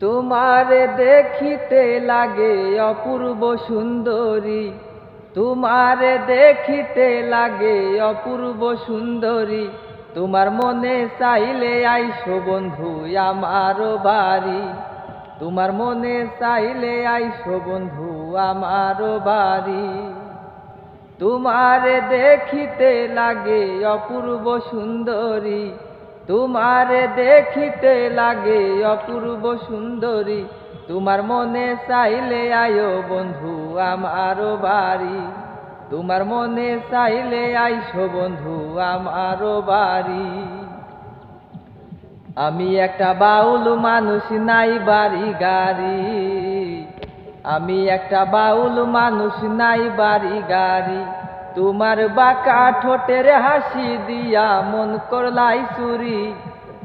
তোমার দেখিতে লাগে অপূর্ব সুন্দরী। তোমার দেখিতে লাগে অপূর্ব সুন্দরী। তোমার মনে চাইলে আইসো বন্ধু, আমার বাড়ি। তোমার মনে চাইলে আইসো বন্ধু, আমার বাড়ি। তোমার দেখিতে লাগে অপূর্ব সুন্দরী। তোমার দেখিতে লাগে অপূর্ব সুন্দরী। তোমার মনে চাইলে আয়ো বন্ধু আমার বাড়ি। তোমার মনে চাইলে আইসো বন্ধু আমার বাড়ি। আমি একটা বাউল মানুষ, নাই বাড়ি গাড়ি। আমি একটা বাউল মানুষ, নাই বাড়ি গাড়ি। তোমার বাঁকা ঠোঁটের হাসি দিয়া মন করলাই চুরি।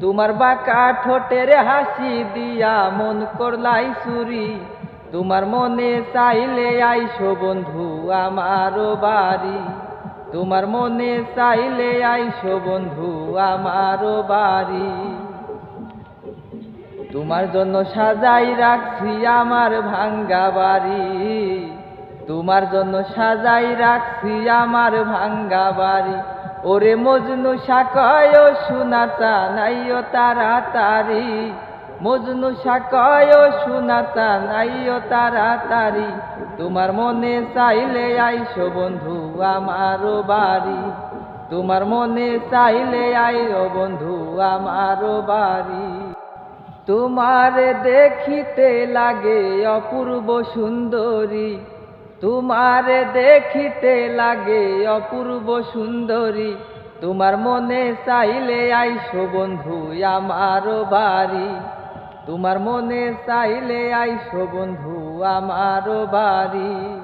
তোমার বাঁকা ঠোঁটের হাসি দিয়া মন করলাই চুরি। তোমার মনে চাইলে আইসো বন্ধু আমার বাড়ি। তোমার মনে চাইলে আইসো বন্ধু আমার বাড়ি। তোমার জন্য সাজাই রাখছি আমার ভাঙ্গা বাড়ি। তোমার জন্য সাজাই রাখছি আমার ভাঙ্গা বাড়ি। ওরে মজনু সাকয় শোনা চানাইও তাড়াতাড়ি। মজনু সাকয় শোনা চানাইও তাড়াতাড়ি। তোমার মনে চাইলে আইসো বন্ধু আমার বাড়ি। তোমার মনে চাইলে আইও বন্ধু আমার বাড়ি। তোমার দেখিতে লাগে অপূর্ব সুন্দরী। তোমার দেখিতে লাগে অপূর্ব সুন্দরী। তোমার মনে চাইলে আইসো বন্ধু, আমার বাড়ি। তোমার মনে চাইলে আইসো বন্ধু, আমার বাড়ি।